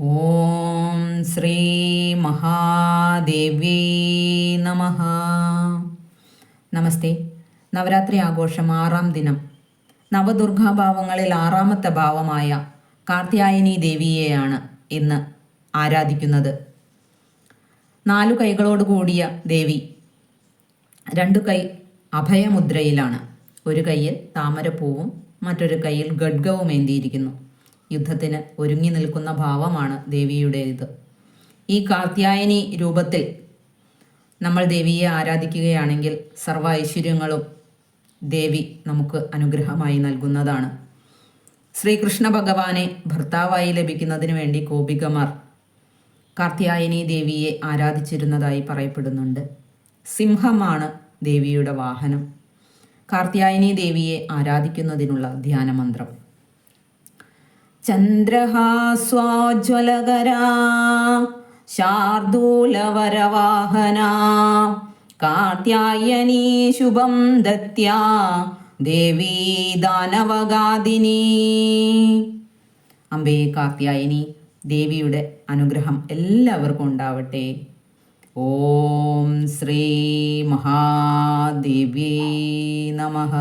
ഓം ശ്രീ മഹാദേവി നമ. നമസ്തേ. നവരാത്രി ആഘോഷം ആറാം ദിനം. നവദുർഗാഭാവങ്ങളിൽ ആറാമത്തെ ഭാവമായ കാർത്യായനി ദേവിയെയാണ് ഇന്ന് ആരാധിക്കുന്നത്. നാലു കൈകളോട് കൂടിയ ദേവി രണ്ടു കൈ അഭയമുദ്രയിലാണ്. ഒരു കൈയിൽ താമരപ്പൂവും മറ്റൊരു കൈയിൽ ഗഡ്ഗവും ഏന്തിയിരിക്കുന്നു. യുദ്ധത്തിന് ഒരുങ്ങി നിൽക്കുന്ന ഭാവമാണ് ദേവിയുടേത്. ഈ കാർത്യായനി രൂപത്തിൽ നമ്മൾ ദേവിയെ ആരാധിക്കുകയാണെങ്കിൽ സർവ ഐശ്വര്യങ്ങളും ദേവി നമുക്ക് അനുഗ്രഹമായി നൽകുന്നതാണ്. ശ്രീകൃഷ്ണ ഭഗവാനെ ഭർത്താവായി ലഭിക്കുന്നതിന് വേണ്ടി ഗോപികമാർ കാർത്യായനി ദേവിയെ ആരാധിച്ചിരുന്നതായി പറയപ്പെടുന്നുണ്ട്. സിംഹമാണ് ദേവിയുടെ വാഹനം. കാർത്യായനി ദേവിയെ ആരാധിക്കുന്നതിനുള്ള ധ്യാനമന്ത്രം. ചന്ദ്രഹാസ്വാജ്വലകരാ ശാർദൂലവരവാഹന കാർത്യായനീ ശുഭം ദത്യാ ദേവീ ദാനവഗാദിനി. അമ്പേ കാർത്യായനി ദേവിയുടെ അനുഗ്രഹം എല്ലാവർക്കും ഉണ്ടാവട്ടെ. ഓം ശ്രീ മഹാദേവി നമഃ.